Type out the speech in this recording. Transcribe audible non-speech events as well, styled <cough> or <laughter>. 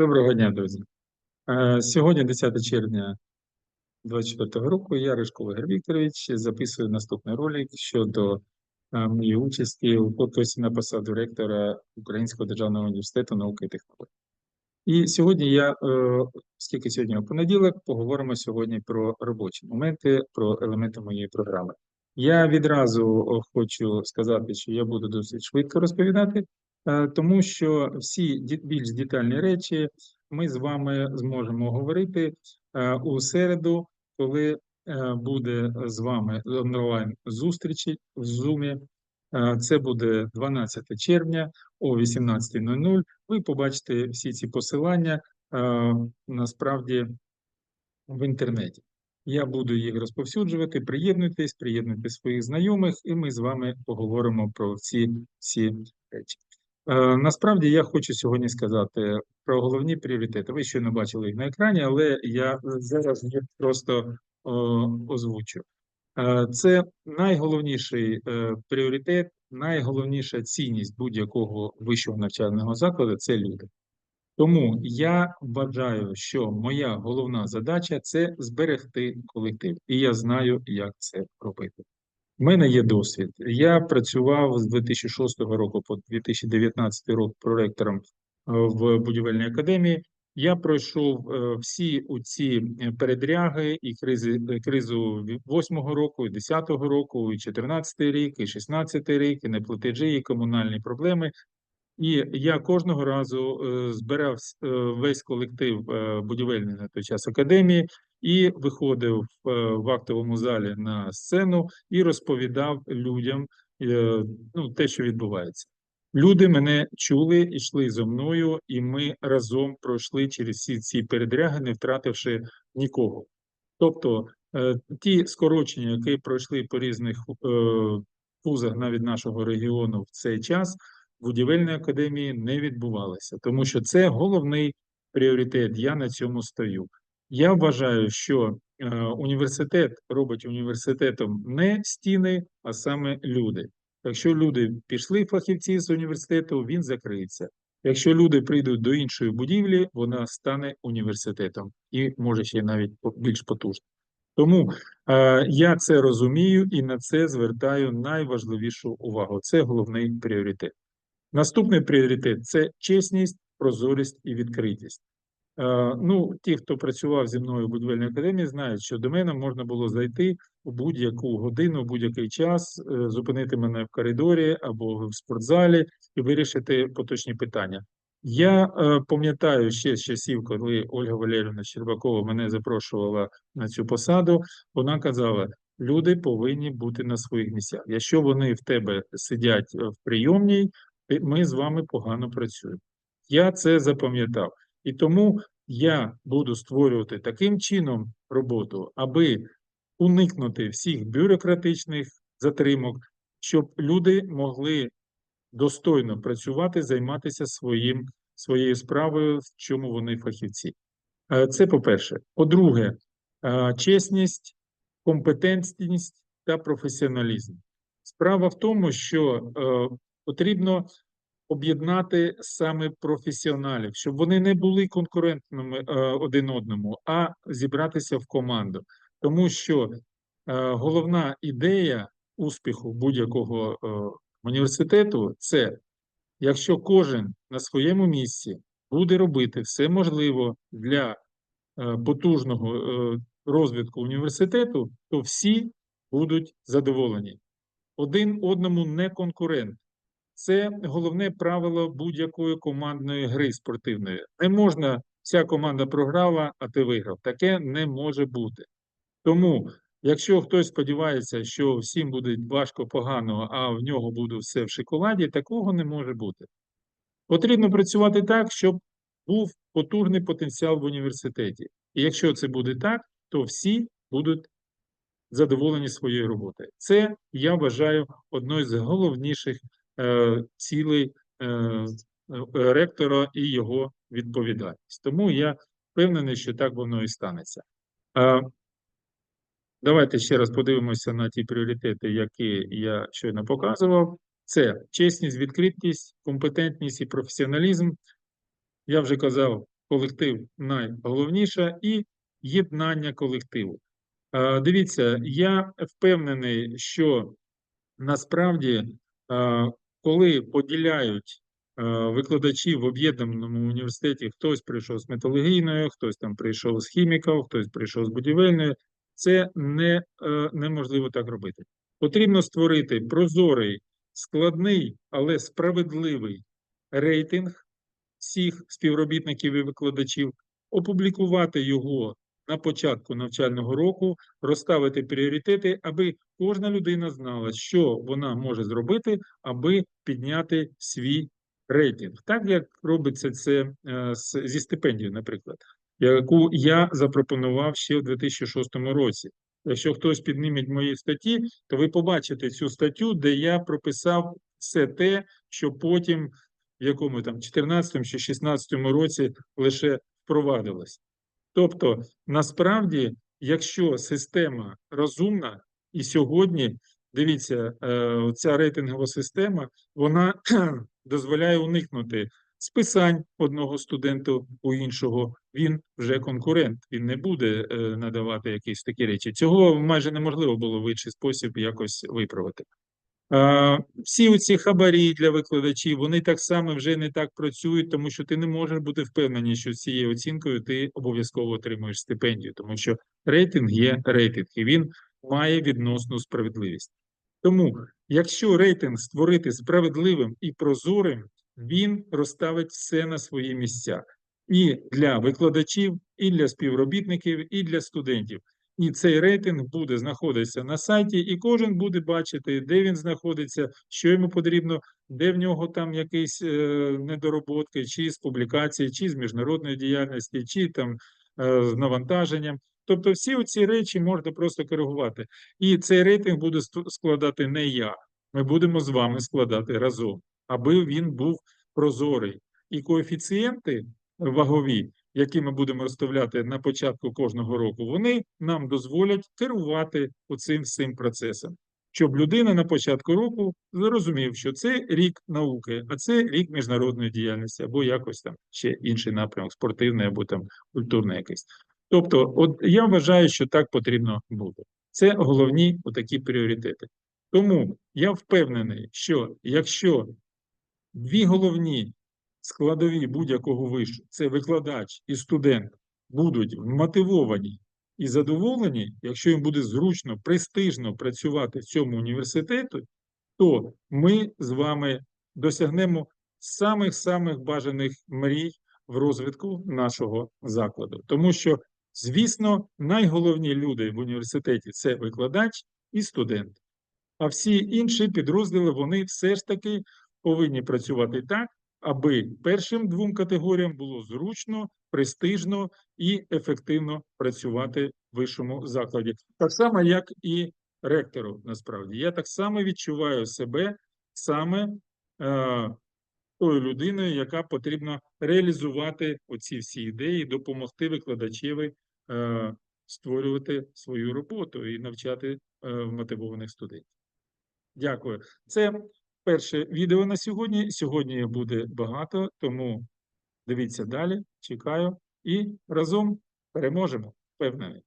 Доброго дня, друзі. Е, Сьогодні, 10 червня 2024 року, я, Ришко Ігор Вікторович, записую наступний ролик щодо е, моєї участі у конкурсі на посаду ректора Українського державного університету науки і технологій. І сьогодні я, е, оскільки сьогодні у понеділок, поговоримо сьогодні про робочі моменти, про елементи моєї програми. Я відразу хочу сказати, що я буду досить швидко розповідати, тому що всі більш детальні речі ми з вами зможемо говорити е, у середу, коли е, буде з вами онлайн зустрічі в Zoom. Е, Це буде 12 червня о 18.00. Ви побачите всі ці посилання е, насправді в інтернеті. Я буду їх розповсюджувати. Приєднуйтесь, приєднуйте своїх знайомих, і ми з вами поговоримо про ці всі речі. Е, Насправді я хочу сьогодні сказати про головні пріоритети. Ви щойно бачили їх на екрані, але я зараз їх просто озвучу. Е, Це найголовніший е, пріоритет, найголовніша цінність будь-якого вищого навчального закладу це люди. Тому я вважаю, що моя головна задача це зберегти колектив, і я знаю, як це робити. У мене є досвід. Я працював з 2006 року по 2019 рік проректором е, в будівельній академії. Я пройшов е, всі ці е, передряги і кризи, кризу 8 року, і 10 року, і 14 рік, і 16 рік, і неплатежі, і комунальні проблеми. І я кожного разу збирав весь колектив будівельний на той час академії і виходив е, в актовому залі на сцену і розповідав людям е, ну, те, що відбувається. Люди мене чули, йшли зо мною, і ми разом пройшли через всі ці передряги, не втративши нікого. Тобто е, ті скорочення, які пройшли по різних вузах навіть нашого регіону в цей час, в будівельній академії не відбувалися, тому що це головний пріоритет. Я на цьому стою. Я вважаю, що е, університет робить університетом не стіни, а саме люди. Якщо люди пішли фахівці з університету, він закриється. Якщо люди прийдуть до іншої будівлі, вона стане університетом і може ще навіть більш потужним. Тому е, я це розумію і на це звертаю найважливішу увагу. Це головний пріоритет. Наступний пріоритет це чесність, прозорість і відкритість. Е, ну, ті, хто працював зі мною в будівельній академії, знають, що до мене можна було зайти у будь-яку годину, будь-який час, е, зупинити мене в коридорі або в спортзалі і вирішити поточні питання. Я е, пам'ятаю ще з часів, коли Ольга Валерівна Щербакова мене запрошувала на цю посаду, вона казала: люди повинні бути на своїх місцях. Якщо вони в тебе сидять в прийомній, ми з вами погано працюємо. Я це запам'ятав. І тому я буду створювати таким чином роботу, аби уникнути всіх бюрократичних затримок, щоб люди могли достойно працювати, займатися своїм, своєю справою, в чому вони фахівці. Е, Це по-перше. По-друге, е, чесність, компетентність та професіоналізм. Справа в тому, що е, потрібно об'єднати саме професіоналів, щоб вони не були конкурентними е, один одному, а зібратися в команду. Тому що е, головна ідея успіху будь-якого е, університету це якщо кожен на своєму місці буде робити все можливе для потужного розвитку університету, то всі будуть задоволені. Один одному не конкурент. Це головне правило будь-якої командної гри спортивної. Не можна, вся команда програла, а ти виграв. Таке не може бути. Тому, якщо хтось сподівається, що всім буде важко погано, а в нього буде все в шоколаді, такого не може бути. Потрібно працювати так, щоб був потужний потенціал в університеті. І якщо це буде так, то всі будуть задоволені своєю роботою. Це я вважаю одною з головніших е, цілей е, е, ректора і його відповідальність. Тому я впевнений, що так воно і станеться. Давайте ще раз подивимося на ті пріоритети, які я щойно показував. Це чесність, відкритість, компетентність і професіоналізм. Я вже казав, колектив найголовніше і єднання колективу. Дивіться, я впевнений, що насправді, коли поділяють е, викладачів в об'єднаному університеті, хтось прийшов з металургійної, хтось там прийшов з хіміків, хтось прийшов з будівельної, це не, е, неможливо так робити. Потрібно створити прозорий, складний, але справедливий рейтинг всіх співробітників і викладачів, опублікувати його на початку навчального року, розставити пріоритети, аби кожна людина знала, що вона може зробити, аби підняти свій рейтинг. Так як робиться це е, зі стипендією, наприклад, яку я запропонував ще в 2006 році. Якщо хтось підніме мої статті, то ви побачите цю статтю, де я прописав все те, що потім в якому там 14 чи 16 році лише впровадилось. Тобто, насправді, якщо система розумна, і сьогодні, дивіться, е, ця рейтингова система, вона <clears throat> дозволяє уникнути списань одного студента у іншого, він вже конкурент, він не буде е, надавати якісь такі речі. Цього майже неможливо було в інший спосіб якось виправити. Е, Всі ці хабарі для викладачів, вони так само вже не так працюють, тому що ти не можеш бути впевнений, що цією оцінкою ти обов'язково отримуєш стипендію, тому що рейтинг є рейтинг, і він має відносну справедливість. Тому, якщо рейтинг створити справедливим і прозорим, він розставить все на свої місця і для викладачів, і для співробітників, і для студентів. І цей рейтинг буде знаходитися на сайті, і кожен буде бачити, де він знаходиться, що йому потрібно, де в нього там якісь е, недороботки, чи з публікації, чи з міжнародної діяльності, чи там е, з навантаженням. Тобто, всі ці речі можна просто коригувати. І цей рейтинг буде складати не я. Ми будемо з вами складати разом, аби він був прозорий. І коефіцієнти вагові, які ми будемо розставляти на початку кожного року, вони нам дозволять керувати оцим всім процесом, щоб людина на початку року зрозумів, що це рік науки, а це рік міжнародної діяльності, або якось там ще інший напрямок, спортивний або там культурний якийсь. Тобто, от я вважаю, що так потрібно бути. Це головні отакі пріоритети. Тому я впевнений, що якщо дві головні складові будь-якого вишу, це викладач і студент, будуть мотивовані і задоволені, якщо їм буде зручно, престижно працювати в цьому університеті, то ми з вами досягнемо самих-самих бажаних мрій в розвитку нашого закладу. Тому що, звісно, найголовні люди в університеті це викладач і студент. А всі інші підрозділи вони все ж таки повинні працювати так, аби першим двом категоріям було зручно, престижно і ефективно працювати в вищому закладі. Так само, як і ректору, насправді. Я так само відчуваю себе саме е, тою людиною, яка потрібно реалізувати оці всі ідеї, допомогти викладачеві е, створювати свою роботу і навчати е, мотивованих студентів. Дякую. Це перше відео на сьогодні. Сьогодні буде багато, тому дивіться далі, чекаю і разом переможемо, впевнений.